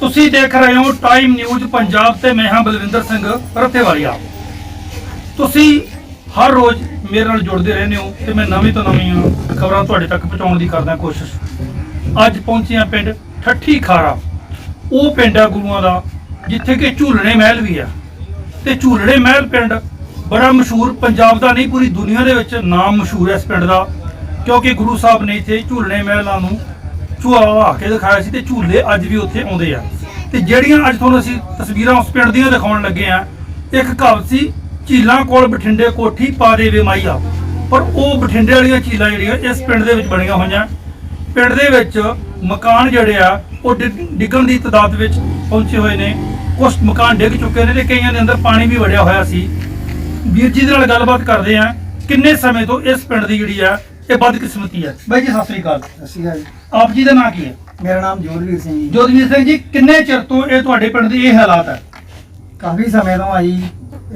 ਤੁਸੀਂ ਦੇਖ ਰਹੇ ਹੋ ਟਾਈਮ ਨਿਊਜ਼ ਪੰਜਾਬ ਤੇ ਮੈਂ ਹਾਂ ਬਲਵਿੰਦਰ ਸਿੰਘ ਰੱਤੇਵਾਲੀਆ। ਤੁਸੀਂ ਹਰ ਰੋਜ਼ ਮੇਰੇ ਨਾਲ ਜੁੜਦੇ ਰਹਿੰਦੇ ਹੋ ਤੇ ਮੈਂ ਨਵੀਂ ਤੋਂ ਨਵੀਆਂ ਖਬਰਾਂ ਤੁਹਾਡੇ ਤੱਕ ਪਹੁੰਚਾਉਣ ਦੀ ਕਰਦਾ ਕੋਸ਼ਿਸ਼। ਅੱਜ ਪਹੁੰਚੇ ਹਾਂ ਪਿੰਡ ਠੱਠੀ ਖਾਰਾ। ਉਹ ਪਿੰਡ ਆ ਗੁਰੂਆਂ ਦਾ, ਜਿੱਥੇ ਕਿ ਝੂਲਣੇ ਮਹਿਲ ਵੀ ਆ। ਤੇ ਝੂਲਣੇ ਮਹਿਲ ਪਿੰਡ ਬੜਾ ਮਸ਼ਹੂਰ, ਪੰਜਾਬ ਦਾ ਨਹੀਂ, ਪੂਰੀ ਦੁਨੀਆ ਦੇ ਵਿੱਚ ਨਾਮ ਮਸ਼ਹੂਰ ਹੈ ਇਸ ਪਿੰਡ ਦਾ। ਕਿਉਂਕਿ ਗੁਰੂ ਸਾਹਿਬ ਨੇ ਇੱਥੇ ਝੂਲਣੇ ਮਹਿਲਾਂ ਨੂੰ ਝੂਲਾ ਕੇ ਦਿਖਾਇਆ ਸੀ ਤੇ ਝੂਲੇ ਅੱਜ ਵੀ ਉੱਥੇ ਆਉਂਦੇ ਆ। ਤੇ ਜਿਹੜੀਆਂ ਅੱਜ ਤੁਹਾਨੂੰ ਅਸੀਂ ਤਸਵੀਰਾਂ ਉਸ ਪਿੰਡ ਦੀਆਂ ਦਿਖਾਉਣ ਲੱਗੇ ਆ, ਇੱਕ ਕਹਾਵਤ ਸੀ, ਝੀਲਾਂ ਕੋਲ ਬਠਿੰਡੇ ਕੋਠੀ ਪਾ ਦੇ ਵੇ ਮਾਈਆ ਪਰ ਉਹ ਬਠਿੰਡੇ ਵਾਲੀਆਂ ਝੀਲਾਂ ਜਿਹੜੀਆਂ ਇਸ ਪਿੰਡ ਦੇ ਵਿੱਚ ਬਣੀਆਂ ਹੋਈਆਂ। ਪਿੰਡ ਦੇ ਵਿੱਚ ਮਕਾਨ ਜਿਹੜੇ ਆ, ਉਹ ਡਿੱਗ- ਡਿੱਗਣ ਦੀ ਤਦਾਦ ਵਿੱਚ ਪਹੁੰਚੇ ਹੋਏ ਨੇ। ਕੁਝ ਮਕਾਨ ਡਿੱਗ ਚੁੱਕੇ ਨੇ ਤੇ ਕਈਆਂ ਦੇ ਅੰਦਰ ਪਾਣੀ ਵੀ ਵੜਿਆ ਹੋਇਆ ਸੀ। ਵੀਰ ਜੀ ਦੇ ਨਾਲ ਗੱਲਬਾਤ ਕਰਦੇ ਆ, ਕਿੰਨੇ ਸਮੇਂ ਤੋਂ ਇਸ ਪਿੰਡ ਦੀ ਜਿਹੜੀ ਆ ਇਹ ਬਦਕਿਸਮਤੀ ਹੈ। ਬਾਈ ਜੀ ਸਤਿ ਸ੍ਰੀ ਅਕਾਲ। ਅਸੀਂ ਜੀ। ਆਪ ਜੀ ਦਾ ਨਾਂ ਕੀ ਹੈ? ਮੇਰਾ ਨਾਮ ਜੋਰਵੀਰ ਸਿੰਘ ਜੀ। ਜੋਦਵੀਰ ਸਿੰਘ ਜੀ ਕਿੰਨੇ ਚਿਰ ਤੋਂ ਇਹ ਤੁਹਾਡੇ ਪਿੰਡ ਦੀ ਇਹ ਹਾਲਾਤ ਹੈ? ਕਾਫੀ ਸਮੇਂ ਤੋਂ ਆਈ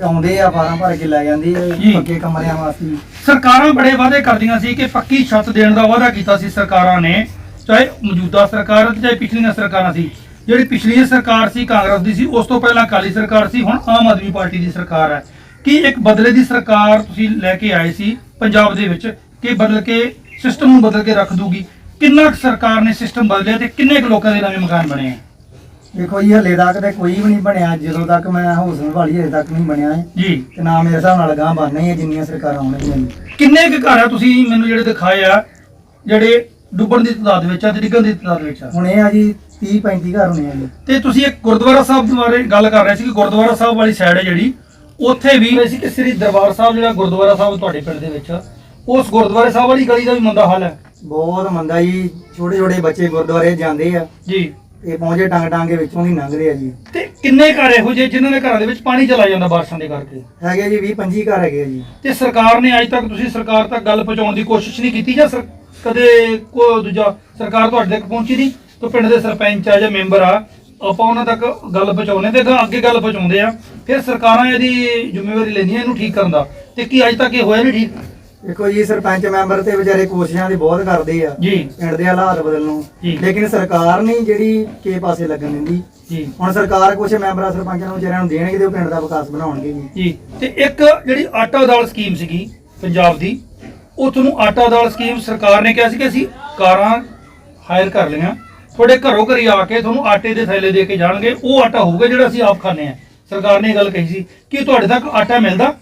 ਆਉਂਦੇ ਆ ਫਾਰਮ ਭਰ ਕੇ ਲੈ ਜਾਂਦੇ ਆ ਜੀ। ਪੱਕੇ ਕਮਰਿਆਂ ਵਾਸਤੇ ਸਰਕਾਰਾਂ ਬੜੇ ਵਾਅਦੇ ਕਰਦੀਆਂ ਸੀ ਕਿ ਪੱਕੀ ਛੱਤ ਦੇਣ ਦਾ ਵਾਅਦਾ ਕੀਤਾ ਸੀ ਸਰਕਾਰਾਂ ਨੇ ਚਾਹੇ ਮੌਜੂਦਾ ਸਰਕਾਰ ਤੇ ਚਾਹੇ ਪਿਛਲੀਆਂ ਸਰਕਾਰਾਂ ਸੀ। ਜਿਹੜੀ ਪਿਛਲੀ ਸਰਕਾਰ ਸੀ ਕਾਂਗਰਸ ਦੀ ਸੀ ਉਸ ਤੋਂ ਪਹਿਲਾਂ ਅਕਾਲੀ ਸਰਕਾਰ ਸੀ ਹੁਣ ਆਮ ਆਦਮੀ ਪਾਰਟੀ ਦੀ ਸਰਕਾਰ ਹੈ। ਕੀ ਇੱਕ ਬਦਲੇ ਦੀ ਸਰਕਾਰ ਤੁਸੀਂ ਲੈ ਕੇ ਆਏ ਸੀ ਪੰਜਾਬ ਦੇ ਵਿੱਚ ਕਿ ਬਦਲ ਕੇ ਸਿਸਟਮ ਨੂੰ ਬਦਲ ਕੇ ਰੱਖ ਦੂਗੀ। ਕਿੰਨਾ ਕੁ ਸਰਕਾਰ ਨੇ ਸਿਸਟਮ ਬਦਲਿਆ ਤੇ ਕਿੰਨੇ ਕੁ ਲੋਕਾਂ ਦੇ ਨਵੇਂ ਮਕਾਨ ਬਣੇ ਆ? ਦੇਖੋ ਜੀ ਹਲੇ ਤੱਕ ਤੇ ਕੋਈ ਵੀ ਨਹੀਂ ਬਣਿਆ। ਜਦੋਂ ਤੱਕ ਮੈਂ ਹੌਸਲ ਵਾਲੀ ਹਲੇ ਤੱਕ ਨਹੀਂ ਬਣਿਆ ਹੈ ਜੀ। ਤੇ ਨਾ ਮੇਰੇ ਹਿਸਾਬ ਨਾਲ ਗਾਂ ਬਣਨਾ ਹੀ ਹੈ ਜਿੰਨੀਆਂ ਸਰਕਾਰਾਂ ਆਉਣਗੀਆਂ ਜੀ ਕਿੰਨੇ ਕੁ ਘਰ ਆ ਤੁਸੀਂ ਮੈਨੂੰ ਜਿਹੜੇ ਦਿਖਾਏ ਆ ਜਿਹੜੇ ਡੁੱਬਣ ਦੀ ਤਦਾਦ ਵਿੱਚ ਆ ਤੇ ਡਿੱਗਣ ਦੀ ਤਦਾਦ ਵਿੱਚ ਆ? ਹੁਣ ਇਹ ਆ ਜੀ 30 35 ਘਰ ਹੋਣੇ ਆ ਜੀ। ਤੇ ਤੁਸੀਂ ਇੱਕ ਗੁਰਦੁਆਰਾ ਸਾਹਿਬ ਬਾਰੇ ਗੱਲ ਕਰ ਰਹੇ ਸੀ ਕਿ ਗੁਰਦੁਆਰਾ ਸਾਹਿਬ ਵਾਲੀ ਸਾਈਡ ਹੈ ਜਿਹੜੀ ਉੱਥੇ ਵੀ ਸੀ ਕਿ ਸ੍ਰੀ ਦਰਬਾਰ ਸਾਹਿਬ ਜਿਹੜਾ ਗੁਰਦੁਆਰਾ ਸਾਹਿਬ ਤੁਹਾਡੇ ਪਿੰਡ ਦੇ ਵਿੱਚ ਉਸ ਗੁਰਦੁਆਰੇ ਸਾਹਿਬ ਵਾਲੀ ਗਲੀ ਦਾ ਵੀ ਮੰਦਾ ਹਾਲ ਹੈ। ਬਹੁਤ ਮੰਦਾ ਜੀ। ਛੋਟੇ ਛੋਟੇ ਬੱਚੇ ਗੁਰਦੁਆਰੇ ਜਾਂਦੇ ਆ। ਜੀ। ਤੇ ਪਹੁੰਚੇ ਟੰਗ ਟਾਂਗੇ ਵਿੱਚੋਂ ਹੀ ਲੰਘਦੇ ਆ ਜੀ। ਤੇ ਕਿੰਨੇ ਘਰ ਇਹੋ ਜਿਹੇ ਜਿਨ੍ਹਾਂ ਦੇ ਘਰਾਂ ਦੇ ਵਿੱਚ ਪਾਣੀ ਚਲਾ ਜਾਂਦਾ ਬਾਰਿਸ਼ਾਂ ਦੇ ਕਰਕੇ? ਹੈਗੇ ਜੀ 20 25 ਘਰ ਹੈਗੇ ਆ ਜੀ। ਤੇ ਸਰਕਾਰ ਨੇ ਅੱਜ ਤੱਕ ਤੁਸੀਂ ਸਰਕਾਰ ਤੱਕ ਗੱਲ ਪਹੁੰਚਾਉਣ ਦੀ ਕੋਸ਼ਿਸ਼ ਨਹੀਂ ਕੀਤੀ ਜਾਂ ਸਰ- ਕਦੇ ਕੋਈ ਦੂਜਾ ਸਰਕਾਰ ਤੁਹਾਡੇ ਤੱਕ ਪਹੁੰਚੀ ਨਹੀਂ? ਤਾਂ ਪਿੰਡ ਦੇ ਸਰਪੰਚ ਆ ਜਾਂ ਮੈਂਬਰ ਆ ਆਪਾਂ ਉਹਨਾਂ ਤੱਕ ਗੱਲ ਪਹੁੰਚਾਉਣੇ ਤੇ ਅਗਾਂਹ ਅੱਗੇ ਗੱਲ ਪਹੁੰਚਾਉਂਦੇ ਆ। ਫਿਰ ਸਰਕਾਰਾਂ ਇਹਦੀ ਜ਼ਿੰਮੇਵਾਰੀ ਲੈਂਦੀਆਂ ਇਹਨੂੰ ਠੀਕ ਕਰਨ ਦਾ। ਤੇ ਕੀ ਅੱਜ ਤੱਕ ਇਹ ਹੋਇਆ ਨਹੀਂ ਠੀਕ? ਦੇਖੋ ਜੀ ਸਰਪੰਚ ਮੈਂਬਰ ਤੇ ਵਿਚਾਰੇ ਕੋਸ਼ਿਸ਼ਾਂ ਦੀ ਬਹੁਤ ਕਰਦੇ ਆ। ਜੀ। ਪਿੰਡ ਦੇ ਹਾਲਾਤ ਬਦਲਣ ਨੂੰ। ਜੀ। ਲੇਕਿਨ ਸਰਕਾਰ ਨਹੀਂ ਜਿਹੜੀ ਕਿਸੇ ਪਾਸੇ ਲੱਗਣ ਦਿੰਦੀ। ਜੀ। ਹੁਣ ਸਰਕਾਰ ਕੁਛ ਮੈਂਬਰਾਂ ਸਰਪੰਚਾਂ ਨੂੰ ਵਿਚਾਰਿਆਂ ਨੂੰ ਦੇਣਗੇ ਤੇ ਉਹ ਪਿੰਡ ਦਾ ਵਿਕਾਸ ਬਣਾਉਣਗੇ ਜੀ। ਜੀ। ਤੇ ਇੱਕ ਜਿਹੜੀ ਆਟਾ ਦਾਲ ਸਕੀਮ ਸੀਗੀ ਪੰਜਾਬ ਦੀ ਉਹ ਤੁਹਾਨੂੰ ਆਟਾ ਦਾਲ ਸਕੀਮ ਸਰਕਾਰ ਨੇ ਕਿਹਾ ਸੀ ਕਿ ਅਸੀਂ ਕਾਰਾਂ ਹਾਇਰ ਕਰ ਲਈਆਂ। ਤੁਹਾਡੇ ਘਰੋਂ ਘਰੀ ਆ ਕੇ ਤੁਹਾਨੂੰ ਆਟੇ ਦੇ ਥੈਲੇ ਦੇ ਕੇ ਜਾਣਗੇ। ਉਹ ਆਟਾ ਹੋਊਗਾ ਜਿਹੜਾ ਅਸੀਂ ਆਪ ਖਾਂਦੇ ਆ ਸਰਕਾਰ ਨੇ ਇਹ ਗੱਲ ਕਹੀ ਸੀ ਕਿ ਤੁਹਾਡੇ ਤੱਕ ਆਟਾ ਮਿਲਦਾ?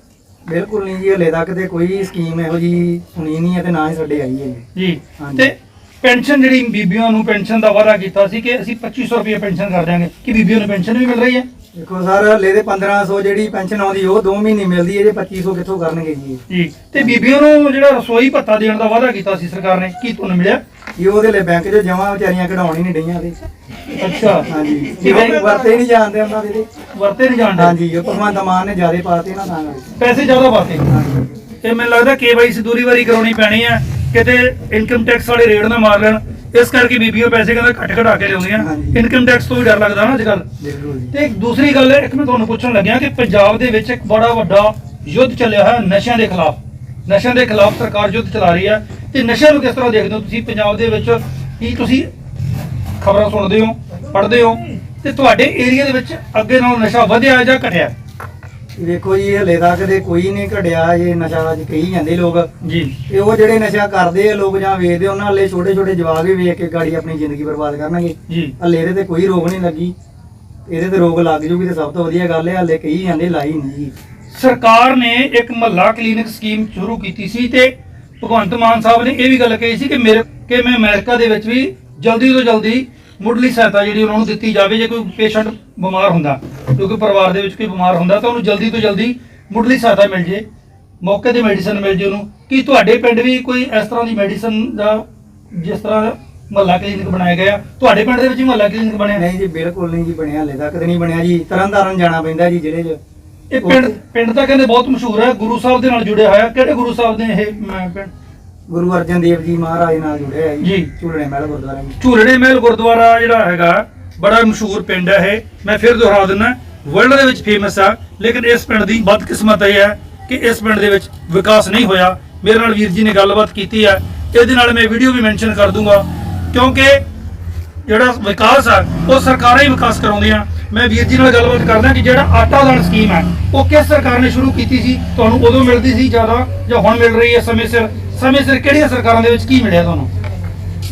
ਬਿਲਕੁਲ ਨਹੀਂ ਜੀ ਹਲੇ ਤੱਕ ਤੇ ਕੋਈ ਸਕੀਮ ਇਹੋ ਜੀ ਸੁਣੀ ਨਹੀਂ ਹੈ ਤੇ ਨਾ ਹੀ ਸਾਡੇ ਆਈ ਹੈ ਜੀ। ਹਾਂਜੀ। ਤੇ ਪੈਨਸ਼ਨ ਜਿਹੜੀ ਬੀਬੀਆਂ ਨੂੰ ਪੈਨਸ਼ਨ ਦਾ ਵਾਅਦਾ ਕੀਤਾ ਸੀ ਕਿ ਅਸੀਂ 2500 ਰੁਪਏ ਪੈਨਸ਼ਨ ਕਰ ਦਿਆਂਗੇ ਕਿ ਬੀਬੀਆਂ ਨੂੰ ਪੈਨਸ਼ਨ ਵੀ ਮਿਲ ਰਹੀ ਹੈ? ਦੇਖੋ ਸਰ ਹਲੇ ਦੇ 1500 ਜਿਹੜੀ ਪੈਨਸ਼ਨ ਆਉਂਦੀ ਉਹ 2 ਮਹੀਨੇ ਮਿਲਦੀ ਹੈ ਜੇ 2500 ਕਿੱਥੋਂ ਕਰਨਗੇ ਜੀ ਜੀ ਤੇ ਬੀਬੀਆਂ ਨੂੰ ਜਿਹੜਾ ਰਸੋਈ ਭੱਤਾ ਦੇਣ ਦਾ ਵਾਅਦਾ ਕੀਤਾ ਸੀ ਸਰਕਾਰ ਨੇ ਕੀ ਤੁਹਾਨੂੰ ਮਿਲਿਆ? ਇਹ ਉਹਦੇ ਲਈ ਬੈਂਕ 'ਚ ਜਮਾ ਵਿਚਾਰੀਆਂ ਕਢਾਉਣ ਹੀ ਨਹੀਂ ਡਈਆਂ ਤੇ। ਅੱਛਾ। ਹਾਂਜੀ। ਕਿਵੇਂ? ਵਰਤੇ ਨਹੀਂ ਜਾਣਦੇ ਉਹਨਾਂ ਦੇ ਤੇ। ਵਰਤੇ ਨਹੀਂ ਜਾਣਦੇ। ਹਾਂਜੀ ਇਹ ਭਗਵੰਤ ਮਾਨ ਨੇ ਜਿਆਦੇ ਪਾਤੇ ਨਾ ਤਾਂ ਕਰਕੇ। ਪੈਸੇ ਜ਼ਿਆਦਾ ਪਾਤੇ ਹਾਂਜੀ। ਤੇ ਮੈਨੂੰ ਲੱਗਦਾ ਕੇਵਾਈਸੀ ਦੂਰੀ ਵਾਰੀ ਕਰਾਉਣੀ ਪੈਣੀ ਆ ਕਿਤੇ ਇਨਕਮ ਟੈਕਸ ਵਾਲੇ ਰੇਡ ਨਾ ਮਾਰ ਲੈਣ। ਇਸ ਕਰਕੇ ਬੀਬੀਆਂ ਪੈਸੇ ਕਹਿੰਦਾ ਘੱਟ ਘਟਾ ਕੇ ਲਿਆਉਂਦੀਆਂ ਹਾਂਜੀ। ਇਨਕਮ ਟੈਕਸ ਤੋਂ ਵੀ ਡਰ ਲੱਗਦਾ ਨਾ ਅੱਜਕੱਲ ਬਿਲਕੁਲ ਜੀ। ਤੇ ਇੱਕ ਦੂਸਰੀ ਗੱਲ ਇੱਕ ਮੈਂ ਤੁਹਾਨੂੰ ਪੁੱਛਣ ਲੱਗਿਆ ਕਿ ਪੰਜਾਬ ਦੇ ਵਿੱਚ ਇੱਕ ਬੜਾ ਵੱਡਾ ਯੁੱਧ ਚੱਲਿਆ ਹੈ ਨਸ਼ਿਆਂ ਦੇ ਖਿਲਾਫ। ਨਸ਼ਿਆਂ ਦੇ ਖਿਲਾਫ ਸਰਕਾਰ ਯੁੱਧ ਚਲਾ ਰਹੀ ਹੈ ਤੇ ਨਸ਼ਿਆਂ ਨੂੰ ਕਿਸ ਤਰ੍ਹਾਂ ਦੇਖਦੇ ਹੋ ਤੁਸੀਂ ਪੰਜਾਬ ਦੇ ਵਿੱਚ? ਕੀ ਤੁਸੀਂ ਖਬਰਾਂ ਸੁਣਦੇ ਹੋ ਪੜ੍ਹਦੇ ਹੋ? ਤੇ ਤੁਹਾਡੇ ਏਰੀਆ ਦੇ ਵਿੱਚ ਅੱਗੇ ਨਾਲੋਂ ਨਸ਼ਾ ਵਧਿਆ ਜਾਂ ਘਟਿਆ? ਦੇਖੋ ਜੀ ਹਲੇ ਤੱਕ ਤੇ ਕੋਈ ਨਹੀਂ ਘੜਿਆ ਇਹ ਨਸ਼ਾ ਅੱਜ ਕਹੀ ਜਾਂਦੇ ਲੋਕ। ਜੀ। ਤੇ ਉਹ ਜਿਹੜੇ ਨਸ਼ਾ ਕਰਦੇ ਆ ਲੋਕ ਜਾਂ ਵੇਚਦੇ ਉਹਨਾਂ ਹਲੇ ਛੋਟੇ ਛੋਟੇ ਜਵਾਕ ਵੀ ਵੇਖ ਕੇ ਗਾੜੀ ਆਪਣੀ ਜ਼ਿੰਦਗੀ ਬਰਬਾਦ ਕਰਨਗੇ। ਜੀ। ਹਲੇ ਇਹਦੇ ਤੇ ਕੋਈ ਰੋਗ ਨਹੀਂ ਲੱਗੀ। ਇਹਦੇ ਤੇ ਰੋਗ ਲੱਗ ਜੂਗੀ ਤੇ ਸਭ ਤੋਂ ਵਧੀਆ ਗੱਲ ਹੈ ਹਲੇ ਕਹੀ ਜਾਂਦੇ ਲਾਈ ਨਹੀਂ। ਜੀ ਸਰਕਾਰ ਨੇ ਇੱਕ ਮਹੱਲਾ ਕਲੀਨਿਕ ਸਕੀਮ ਸ਼ੁਰੂ ਕੀਤੀ ਸੀ ਤੇ ਭਗਵੰਤ ਮਾਨ ਸਾਹਿਬ ਨੇ ਇਹ ਵੀ ਗੱਲ ਕਹੀ ਸੀ ਕਿ ਮੇਰੇ ਕਿ ਮੈਂ ਅਮਰੀਕਾ ਦੇ ਵਿੱਚ ਵੀ ਜਲਦੀ ਤੋਂ ਜਲਦੀ ਮੁੱਢਲੀ ਸਹਾਇਤਾ ਜਿਹੜੀ ਉਹਨਾਂ ਨੂੰ ਦਿੱਤੀ ਜਾਵੇ ਜੇ ਕੋਈ ਪੇਸ਼ੈਂਟ ਬਿਮਾਰ ਹੁੰਦਾ ਕਿਉਂਕਿ ਪਰਿਵਾਰ ਦੇ ਵਿੱਚ ਕੋਈ ਬਿਮਾਰ ਹੁੰਦਾ ਤਾਂ ਉਹਨੂੰ ਜਲਦੀ ਤੋਂ ਜਲਦੀ ਮੁੱਢਲੀ ਸਹਾਇਤਾ ਮਿਲ ਜੇ, ਮੌਕੇ ਤੇ ਮੈਡੀਸਨ ਮਿਲ ਜੇ ਉਹਨੂੰ। ਕੀ ਤੁਹਾਡੇ ਪਿੰਡ ਵੀ ਕੋਈ ਇਸ ਤਰ੍ਹਾਂ ਦੀ ਮੈਡੀਸਨ ਦਾ ਜਿਸ ਤਰ੍ਹਾਂ ਮਹੱਲਾ ਕਲੀਨਿਕ ਬਣਾਇਆ ਗਿਆ, ਤੁਹਾਡੇ ਪਿੰਡ ਦੇ ਵਿੱਚ ਮਹੱਲਾ ਕਲੀਨਿਕ ਬਣਿਆ? ਨਹੀਂ ਜੀ, ਬਿਲਕੁਲ ਨਹੀਂ ਜੀ, ਬਣਿਆ ਹਲੇ ਤੱਕ ਨਹੀਂ ਬਣਿਆ ਜੀ। ਤਰਨਤਾਰਨ ਜਾਣਾ ਪੈਂਦਾ ਜੀ, ਜਿਹੜੇ ਇਹ ਪਿੰਡ ਪਿੰਡ ਤਾਂ ਕਹਿੰਦੇ ਬਹੁਤ ਮਸ਼ਹੂਰ ਹੈ ਗੁਰੂ ਸਾਹਿਬ ਦੇ ਨਾਲ ਜੁੜਿਆ ਹੋਇਆ। ਕਿਹੜੇ ਗੁਰੂ ਸਾਹਿਬ ਦੇ ਇਹ ਮ, ਪਿੰਡ? ਗੁਰੂ ਅਰਜਨ ਦੇਵ ਜੀ ਮਹਾਰਾਜ ਨਾਲ ਜੁੜਿਆ ਹੈ ਜੀ। ਝੂਲਣੇ ਮਹਿਲ ਗੁਰਦੁਆਰਾ ਜੀ ਝੂਲਣੇ ਮਹਿਲ ਗੁਰਦੁਆਰਾ ਜਿਹੜਾ ਹੈਗਾ ਬੜਾ ਮਸ਼ਹੂਰ ਪਿੰਡ ਹੈ ਇਹ। ਮੈਂ ਫਿਰ ਦੁਹਰਾ ਦਿੰਦਾ ਵਰਲਡ ਦੇ ਵਿੱਚ ਫੇਮਸ ਆ ਲੇਕਿਨ ਇਸ ਪਿੰਡ ਦੀ ਬਦਕਿਸਮਤ ਇਹ ਹੈ ਕਿ ਇਸ ਪਿੰਡ ਦੇ ਵਿੱਚ ਵਿਕਾਸ ਨਹੀਂ ਹੋਇਆ। ਮੇਰੇ ਨਾਲ ਵੀਰ ਜੀ ਨੇ ਗੱਲਬਾਤ ਕੀਤੀ ਹੈ। ਇਹਦੇ ਨਾਲ ਮੈਂ ਵੀਡੀਓ ਵੀ ਮੈਂਸ਼ਨ ਕਰ ਦੂੰਗਾ ਕਿਉਂਕਿ ਜਿਹੜਾ ਵਿਕਾਸ ਹੈ ਉਹ ਸਰਕਾਰਾਂ ਹੀ ਵਿਕਾਸ ਕਰਾਉਂਦੀਆਂ। ਮੈਂ ਵੀਰ ਜੀ ਨਾਲ ਗੱਲਬਾਤ ਕਰਦਾ ਕਿ ਜਿਹੜਾ ਆਟਾ ਦਾਣ ਸਕੀਮ ਹੈ ਉਹ ਕਿਸ ਸਰਕਾਰ ਨੇ ਸ਼ੁਰੂ ਕੀਤੀ ਸੀ? ਤੁਹਾਨੂੰ ਉਦੋਂ ਮਿਲਦੀ ਸੀ ਜ਼ਿਆਦਾ ਜਾਂ ਹੁਣ ਮਿਲ ਰਹੀ ਹੈ ਸਮੇਂ ਸਿਰ? ਸਮੇਂ ਸਿਰ ਕਿਹੜੀਆਂ ਸਰਕਾਰਾਂ ਦੇ ਵਿੱਚ ਕੀ ਮਿਲਿਆ ਤੁਹਾਨੂੰ?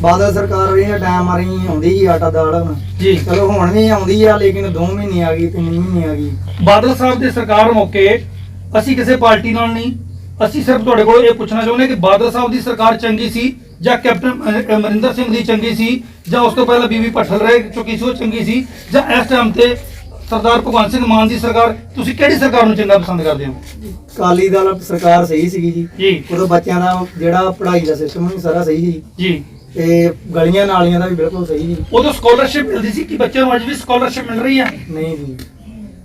ਬਾਦਲ ਸਰਕਾਰ ਰਹੀ ਆ ਟਾਈਮ ਆ ਰਹੀ ਆਉਂਦੀ ਸੀ ਆਟਾ ਦਾਲ ਜੀ। ਚਲੋ ਹੁਣ ਵੀ ਆਉਂਦੀ ਆ ਲੇਕਿਨ 2 ਮਹੀਨੇ ਆ ਗਈ 3 ਮਹੀਨੇ ਆ ਗਈ ਬਾਦਲ ਸਾਹਿਬ ਦੀ ਸਰਕਾਰ ਮੌਕੇ ਅਸੀਂ ਕਿਸੇ ਪਾਰਟੀ ਨਾਲ ਨਹੀਂ। ਅਸੀਂ ਸਿਰਫ ਤੁਹਾਡੇ ਕੋਲ ਇਹ ਪੁੱਛਣਾ ਚਾਹੁੰਦੇ ਕਿ ਬਾਦਲ ਸਾਹਿਬ ਦੀ ਸਰਕਾਰ ਚੰਗੀ ਸੀ ਜਾਂ ਕੈਪਟਨ ਅਮਰਿੰਦਰ ਸਿੰਘ ਦੀ ਚੰਗੀ ਸੀ ਜਾਂ ਉਸ ਤੋਂ ਪਹਿਲਾਂ ਬੀਬੀ ਭੱਠਲ ਰਹਿ ਚੁੱਕੀ ਸੀ ਉਹ ਚੰਗੀ ਸੀ ਜਾਂ ਇਸ ਟਾਈਮ ਤੇ ਸਰਦਾਰ ਭਗਵੰਤ ਸਿੰਘ ਮਾਨ ਦੀ ਸਰਕਾਰ ਤੁਸੀਂ ਕਿਹੜੀ ਸਰਕਾਰ ਨੂੰ ਚੰਗਾ ਪਸੰਦ ਕਰਦੇ ਹੋ? ਕਾਲੀ ਦਲ ਸਰਕਾਰ ਸਹੀ ਸੀਗੀ ਜੀ। ਜੀ। ਉਦੋਂ ਬੱਚਿਆਂ ਦਾ ਜਿਹੜਾ ਪੜ੍ਹਾਈ ਦਾ ਸਿਸਟਮ ਵੀ ਸਾਰਾ ਸਹੀ ਸੀ। ਜੀ। ਤੇ ਗਲੀਆਂ ਨਾਲੀਆਂ ਦਾ ਵੀ ਬਿਲਕੁਲ ਸਹੀ ਸੀ। ਉਦੋਂ ਸਕਾਲਰਸ਼ਿਪ ਮਿਲਦੀ ਸੀ ਕਿ ਬੱਚਿਆਂ ਨੂੰ ਅੱਜ ਵੀ ਸਕਾਲਰਸ਼ਿਪ ਮਿਲ ਰਹੀ ਹੈ? ਨਹੀਂ ਜੀ।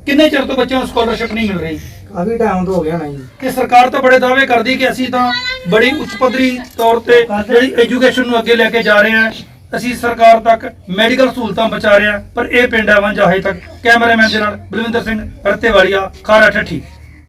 ਕਿੰਨੇ ਚਿਰ ਤੋਂ ਬੱਚਿਆਂ ਨੂੰ ਸਕਾਲਰਸ਼ਿਪ ਨਹੀਂ ਮਿਲ ਰਹੀ? ਕਾਫੀ ਟਾਈਮ ਤੋਂ ਹੋ ਗਿਆ ਨਾ ਜੀ। ਕਿ ਸਰਕਾਰ ਤਾਂ ਬੜੇ ਦਾਅਵੇ ਕਰਦੀ ਕਿ ਅਸੀਂ ਤਾਂ ਬੜੀ ਉੱਚ ਪੱਧਰੀ ਤੌਰ ਤੇ ਜਿਹੜੀ ਐਜੂਕੇਸ਼ਨ ਨੂੰ ਅੱਗੇ ਲੈ ਕੇ ਜਾ ਰਹੇ ਹਾਂ। ਅਸੀਂ ਸਰਕਾਰ ਤੱਕ ਮੈਡੀਕਲ ਸਹੂਲਤਾਂ ਪਹੁੰਚਾ ਰਹੇ ਹਾਂ, ਪਰ ਇਹ ਪਿੰਡ ਹੈ ਵਾਂਝਾ ਹਜੇ ਤੱਕ। ਕੈਮਰਾਮੈਨ ਦੇ ਨਾਲ ਬਲਵਿੰਦਰ ਸਿੰਘ ਰੱਤੇਵਾਲੀਆ, ਖਾਰਾ ਠੱਠੀ।